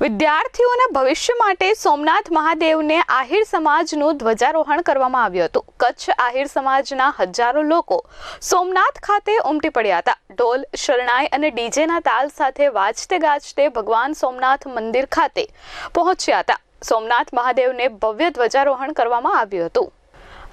વિદ્યાર્થીઓના ભવિષ્ય માટે સોમનાથ મહાદેવને આહિર સમાજનું ધ્વજારોહણ કરવામાં આવ્યું હતું. કચ્છ આહિર સમાજના હજારો લોકો સોમનાથ ખાતે ઉમટી પડ્યા હતા. ઢોલ, શરણાઈ અને ડીજેના તાલ સાથે વાજતે ગાજતે ભગવાન સોમનાથ મંદિર ખાતે પહોંચ્યા હતા. સોમનાથ મહાદેવને ભવ્ય ધ્વજારોહણ કરવામાં આવ્યું હતું.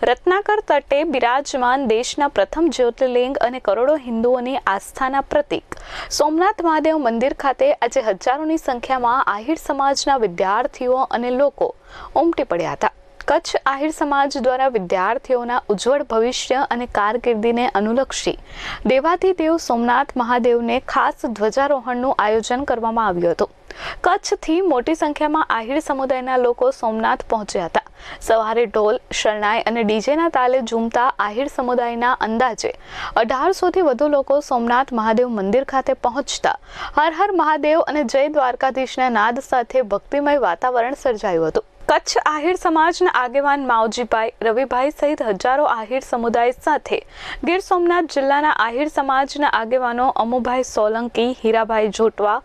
રત્નાકર તટે બિરાજમાન દેશના પ્રથમ જ્યોતિર્લિંગ અને કરોડો હિન્દુઓની આસ્થાના પ્રતીક. સોમનાથ મહાદેવ મંદિર ખાતે આજે હજારોની સંખ્યામાં આહિર સમાજના વિદ્યાર્થીઓ અને લોકો ઉમટી પડ્યા હતા. કચ્છ આહિર સમાજ દ્વારા વિદ્યાર્થીઓના ઉજ્જવળ ભવિષ્ય અને કારકિર્દીને અનુલક્ષી દેવાધિદેવ સોમનાથ મહાદેવને ખાસ ધ્વજારોહણનું આયોજન કરવામાં આવ્યું હતું. કચ્છથી મોટી સંખ્યામાં આહિર સમુદાયના લોકો સોમનાથ પહોંચ્યા હતા. સવારે ઢોલ, શરણાઈ અને ડીજેના તાલે ઝૂમતા આહિર સમુદાયના અંદાજે અઢારસોથી વધુ લોકો સોમનાથ મહાદેવ મંદિર ખાતે પહોંચતા હર હર મહાદેવ અને જય દ્વારકાધીશના નાદ સાથે ભક્તિમય વાતાવરણ સર્જાયું હતું. કચ્છ આહિર સમાજના આગેવાન માવજીભાઈ રવિભાઈ સહિત હજારો આહિર સમુદાય સાથે ગીર સોમનાથ જિલ્લાના આહિર સમાજના આગેવાનો અમુભાઈ સોલંકી, હીરાભાઈ જોટવા,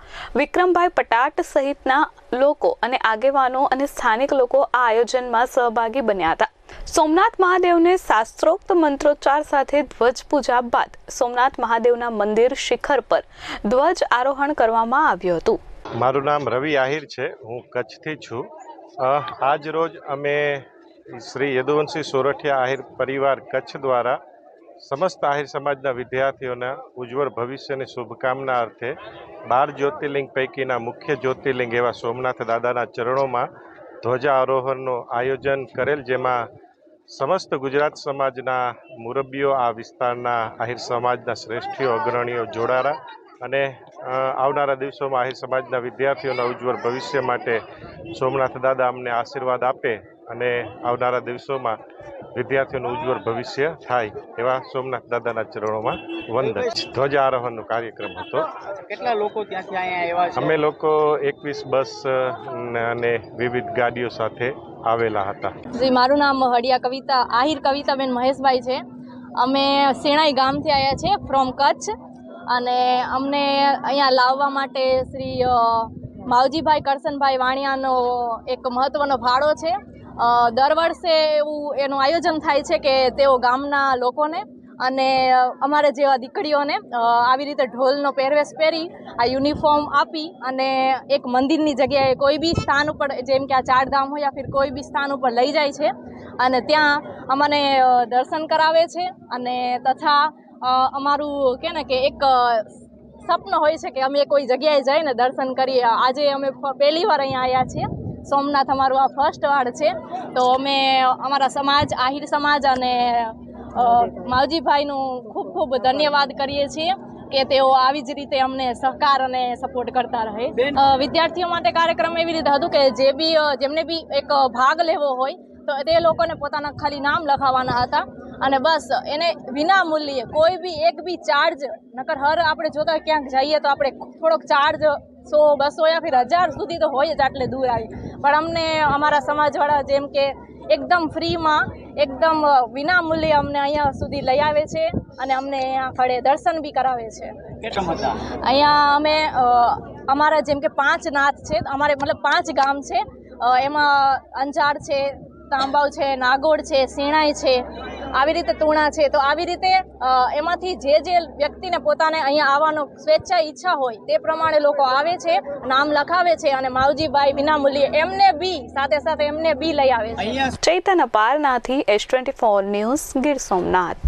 વિક્રમભાઈ પટાટ સહિતના લોકો અને આગેવાનો અને સ્થાનિક લોકો આ આયોજનમાં સહભાગી બન્યા હતા. સોમનાથ મહાદેવને શાસ્ત્રોક્ત મંત્રોચ્ચાર સાથે ધ્વજ પૂજા બાદ સોમનાથ મહાદેવના મંદિર શિખર પર ધ્વજ આરોહણ કરવામાં આવ્યું હતું. મારું નામ રવિ આહિર છે. હું કચ્છથી છું. આજ રોજ અમે શ્રી યદુવંશી સોરઠિયા આહિર પરિવાર કચ્છ દ્વારા સમસ્ત આહિર સમાજના વિદ્યાર્થીઓના ઉજ્જવળ ભવિષ્યની શુભકામના અર્થે બાર જ્યોતિર્લિંગ પૈકીના મુખ્ય જ્યોતિર્લિંગ એવા સોમનાથ દાદાના ચરણોમાં ધ્વજા આરોહણનું આયોજન કરેલ, જેમાં સમસ્ત ગુજરાત સમાજના મુરબ્બીઓ આ વિસ્તારના આહિર સમાજના શ્રેષ્ઠીઓ, અગ્રણીઓ જોડારા અને આવનારા દિવસોમાં આહિર સમાજના વિદ્યાર્થીઓના ઉજ્જવળ ભવિષ્ય માટે સોમનાથ દાદા અમને આશીર્વાદ આપે અને આવનારા દિવસોમાં વિદ્યાર્થીઓનું ઉજ્જવળ ભવિષ્ય થાય એવા સોમનાથ દાદાના ચરણોમાં વંદન. ધ્વજારોહણનો કાર્યક્રમ હતો. કેટલા લોકો ત્યાંથી અહીંયા આવ્યા અમે લોકો એકવીસ બસ અને વિવિધ ગાડીઓ સાથે આવેલા હતા. જી મારું નામ હડિયા કવિતા આહિર કવિતાબેન મહેશભાઈ છે. અમે સેણાઈ ગામથી આવ્યા છીએ ફ્રોમ કચ્છ. અને અમને અહીંયા લાવવા માટે શ્રી માવજીભાઈ કરશનભાઈ વાણિયાનો એક મહત્ત્વનો ફાળો છે. દર વર્ષે એવું એનું આયોજન થાય છે કે તેઓ ગામના લોકોને અને અમારે જેવા દીકરીઓને આવી રીતે ઢોલનો પહેરવેશ પહેરી આ યુનિફોર્મ આપી અને એક મંદિરની જગ્યાએ કોઈ બી સ્થાન ઉપર, જેમ કે આ ચારધામ હોય યા ફિર કોઈ બી સ્થાન ઉપર લઈ જાય છે. અને ત્યાં અમને દર્શન કરાવે છે અને તથા અમારું કે ને કે એક સપનું હોય છે કે અમે કોઈ જગ્યાએ જઈને દર્શન કરીએ. આજે અમે પહેલી વાર અહીંયા આવ્યા છીએ. સોમનાથ અમારું આ ફર્સ્ટ વાર છે. તો અમે અમારા સમાજ આહિર સમાજ અને માવજીભાઈનું ખૂબ ખૂબ ધન્યવાદ કરીએ છીએ કે તેઓ આવી જ રીતે અમને સહકાર અને સપોર્ટ કરતા રહે. વિદ્યાર્થીઓ માટે કાર્યક્રમ એવી રીતે હતું કે જે બી જેમને બી એક ભાગ લેવો હોય તો તે લોકોને પોતાના ખાલી નામ લખાવવાના હતા. અને બસ એને વિના મૂલ્યે કોઈ બી એક બી ચાર્જ નકર હર આપણે જોતા ક્યાંક જઈએ તો આપણે થોડોક ચાર્જ સો બસો યા ફિર હજાર સુધી તો હોય જ આટલે દૂર આવી. પણ અમને અમારા સમાજવાળા જેમ કે એકદમ ફ્રીમાં એકદમ વિના મૂલ્યે અમને અહીંયા સુધી લઈ આવે છે અને અમને અહીંયા ખડે દર્શન બી કરાવે છે. અહીંયા અમે અમારા જેમ કે પાંચ નાથ છે અમારે મતલબ પાંચ ગામ છે. એમાં અંજાર છે તાંબાવ છે નાગોડ છે સિણાઈ છે આવી રીતે તૂણા છે, તો આવી રીતે એમાંથી જે જે વ્યક્તિને પોતાને અહીંયા આવવાનો સ્વેચ્છા ઈચ્છા હોય તે પ્રમાણે લોકો આવે છે, નામ લખાવે છે અને માવજીભાઈ વિનામૂલ્યે એમને બી, સાથે સાથે એમને બી લઈ આવે છે. Chaitan અપારનાથી S twenty four news Gir Somnath.